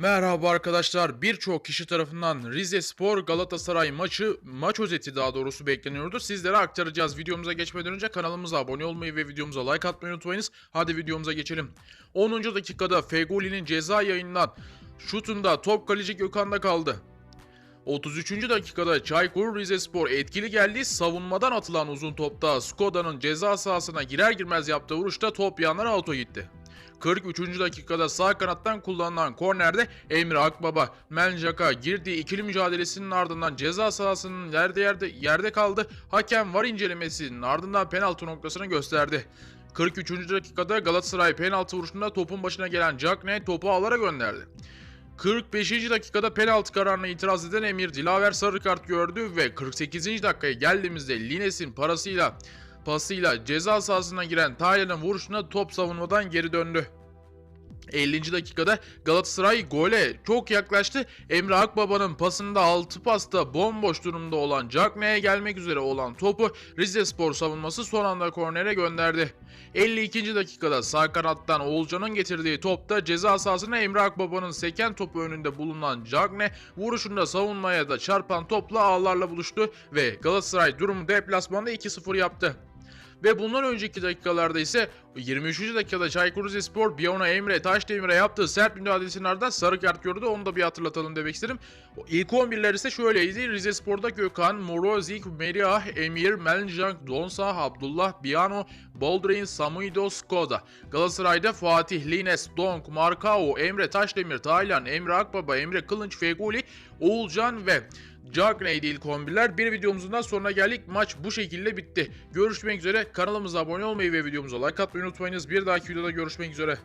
Merhaba arkadaşlar. Birçok kişi tarafından Rize Spor Galatasaray maçı, maç özeti daha doğrusu bekleniyordu. Sizlere aktaracağız. Videomuza geçmeden önce kanalımıza abone olmayı ve videomuza like atmayı unutmayınız. Hadi videomuza geçelim. 10. dakikada Fegoli'nin ceza yayından şutunda top kaleci Gökhan'da kaldı. 33. dakikada Çaykur Rizespor etkili geldi. Savunmadan atılan uzun topta Skoda'nın ceza sahasına girer girmez yaptığı vuruşta top yanlara auto gitti. 43. dakikada sağ kanattan kullanılan kornerde Emre Akbaba, Meljaka girdiği ikili mücadelesinin ardından ceza sahasının yerde yerde yerde kaldı. Hakem var incelemesinin ardından penaltı noktasını gösterdi. 43. dakikada Galatasaray penaltı vuruşunda topun başına gelen Cagney topu ağlara gönderdi. 45. dakikada penaltı kararına itiraz eden Emir Dilaver sarı kart gördü ve 48. dakikaya geldiğimizde Lines'in parasıyla pasıyla ceza sahasına giren Taylan'ın vuruşuna top savunmadan geri döndü. 50. dakikada Galatasaray gole çok yaklaştı. Emre Akbaba'nın pasında 6 pasta bomboş durumda olan Cagney'e gelmek üzere olan topu Rizespor savunması son anda kornere gönderdi. 52. dakikada sağ kanattan Oğulcan'ın getirdiği topta ceza sahasına Emre Akbaba'nın seken topu önünde bulunan Cagney vuruşunda savunmaya da çarpan topla ağlarla buluştu ve Galatasaray durumu deplasmanda 2-0 yaptı. Ve bundan önceki dakikalarda ise 23. dakikada Çaykur Rizespor Biona Emre Taşdemir'e yaptığı sert müdahalesinin ardından sarı kart gördü. Onu da bir hatırlatalım demek istedim. O İlk 11'ler ise şöyleydi. Rizespor'da Gökhan, Morozik, Meriah, Emir, Meljang, Donsa, Abdullah, Biano, Boldrin, Samuido, Skoda. Galatasaray'da Fatih, Lines, Donk, Markao, Emre Taşdemir, Taylan, Emre Akbaba, Emre Kılınç, Feguli, Oğulcan ve Cagney'di ilk 11'ler. Bir videomuzun daha sonuna geldik. Maç bu şekilde bitti. Görüşmek üzere. Kanalımıza abone olmayı ve videomuza like atmayı unutmayınız. Bir dahaki videoda görüşmek üzere.